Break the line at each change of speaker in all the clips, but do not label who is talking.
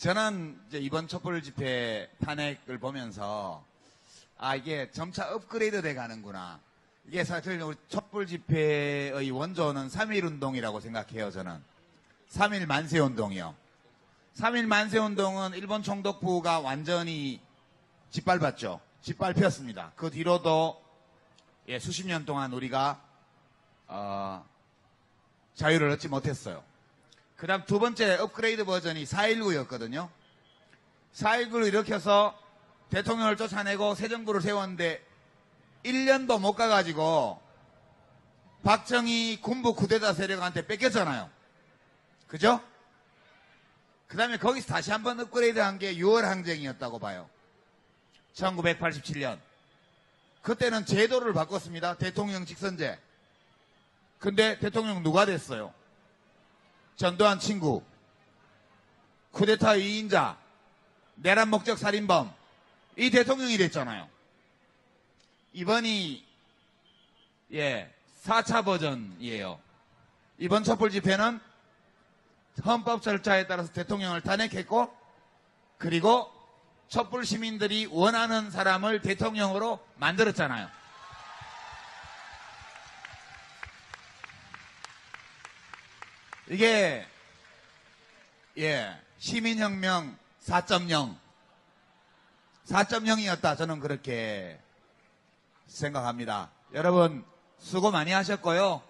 저는 이제 이번 촛불 집회 탄핵을 보면서 아 이게 점차 업그레이드 돼 가는구나. 이게 사실 우리 촛불 집회의 원조는 3.1 운동이라고 생각해요, 저는. 3.1 만세 운동이요. 3.1 만세 운동은 일본 총독부가 완전히 짓밟았죠. 짓밟혔습니다. 그 뒤로도 예, 수십 년 동안 우리가 어, 자유를 얻지 못했어요. 그 다음 두 번째 업그레이드 버전이 4.19였거든요. 4.19를 일으켜서 대통령을 쫓아내고 새 정부를 세웠는데 1년도 못 가가지고 박정희 군부 쿠데타 세력한테 뺏겼잖아요. 그죠? 그 다음에 거기서 다시 한번 업그레이드 한 게 6월 항쟁이었다고 봐요. 1987년. 그때는 제도를 바꿨습니다. 대통령 직선제. 근데 대통령 누가 됐어요? 전두환 친구, 쿠데타 위인자, 내란 목적 살인범, 이 대통령이 됐잖아요. 이번이, 예, 4차 버전이에요. 이번 촛불 집회는 헌법 절차에 따라서 대통령을 탄핵했고, 그리고 촛불 시민들이 원하는 사람을 대통령으로 만들었잖아요. 이게 예 시민혁명 4.0 4.0이었다 저는 그렇게 생각합니다. 여러분 수고 많이 하셨고요.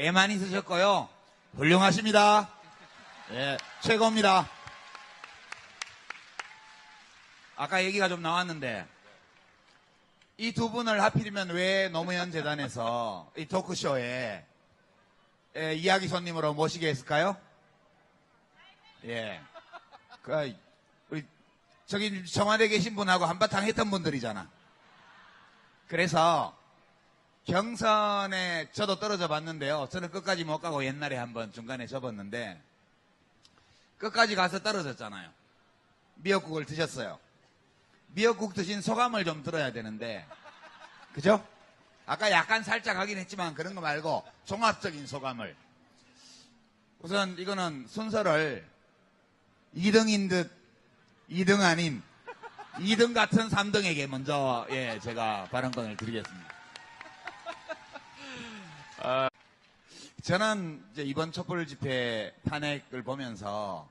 애 많이 쓰셨고요. 훌륭하십니다. 예 최고입니다. 아까 얘기가 좀 나왔는데 이 두 분을 하필이면 왜 노무현 재단에서 이 토크쇼에 예, 이야기 손님으로 모시게 했을까요? 예. 그, 우리, 저기 청와대 계신 분하고 한바탕 했던 분들이잖아. 그래서, 경선에 저도 떨어져 봤는데요. 저는 끝까지 못 가고 옛날에 한번 중간에 접었는데, 끝까지 가서 떨어졌잖아요. 미역국을 드셨어요. 미역국 드신 소감을 좀 들어야 되는데, 그죠? 아까 약간 살짝 하긴 했지만 그런 거 말고 종합적인 소감을. 우선 이거는 순서를 2등인 듯 2등 아닌 2등 같은 3등에게 먼저 예 제가 발언권을 드리겠습니다. 어, 저는 이번 촛불 집회 탄핵을 보면서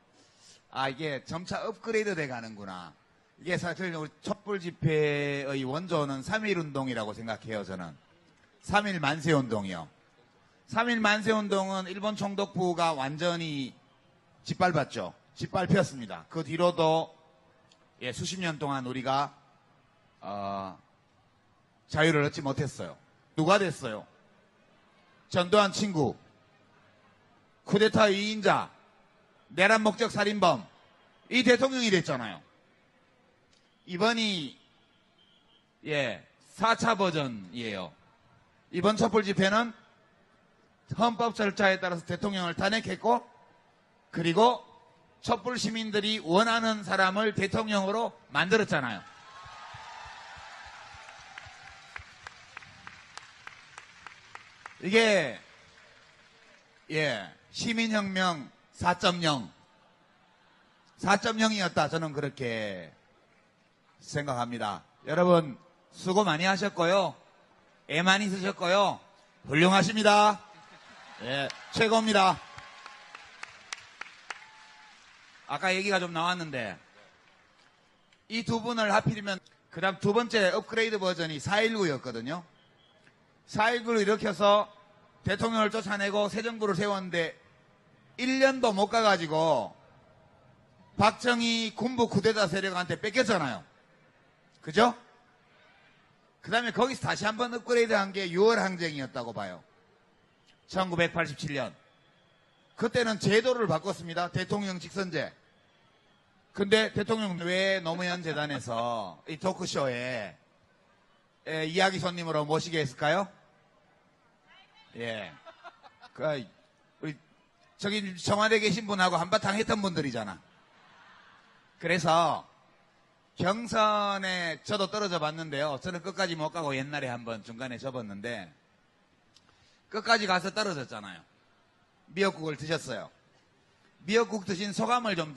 아 이게 점차 업그레이드 돼 가는구나. 이게 사실 우리 촛불 집회의 원조는 3.1 운동이라고 생각해요, 저는. 3.1 만세 운동이요. 3.1 만세 운동은 일본 총독부가 완전히 짓밟았죠. 짓밟혔습니다. 그 뒤로도 예, 수십 년 동안 우리가 어, 자유를 얻지 못했어요. 누가 됐어요? 전두환 친구, 쿠데타 위인자, 내란 목적 살인범, 이 대통령이 됐잖아요. 이번이 예 4차 버전이에요. 이번 촛불 집회는 헌법 절차에 따라서 대통령을 탄핵했고 그리고 촛불 시민들이 원하는 사람을 대통령으로 만들었잖아요. 이게 예 시민혁명 4.0 4.0이었다 저는 그렇게 생각합니다. 여러분 수고 많이 하셨고요. 애 많이 쓰셨고요. 훌륭하십니다. 예, 최고입니다. 아까 얘기가 좀 나왔는데 이 두 분을 하필이면 그 다음 두 번째 업그레이드 버전이 4.19였거든요. 4.19를 일으켜서 대통령을 쫓아내고 새 정부를 세웠는데 1년도 못 가가지고 박정희 군부 쿠데타 세력한테 뺏겼잖아요. 그죠? 그 다음에 거기서 다시 한번 업그레이드 한 게 6월 항쟁이었다고 봐요. 1987년. 그때는 제도를 바꿨습니다. 대통령 직선제. 근데 대통령 왜 노무현 재단에서 이 토크쇼에 에, 이야기 손님으로 모시게 했을까요? 예. 그, 우리, 저기 청와대 계신 분하고 한바탕 했던 분들이잖아. 그래서 경선에 저도 떨어져 봤는데요. 저는 끝까지 못 가고 옛날에 한번 중간에 접었는데 끝까지 가서 떨어졌잖아요. 미역국을 드셨어요. 미역국 드신 소감을 좀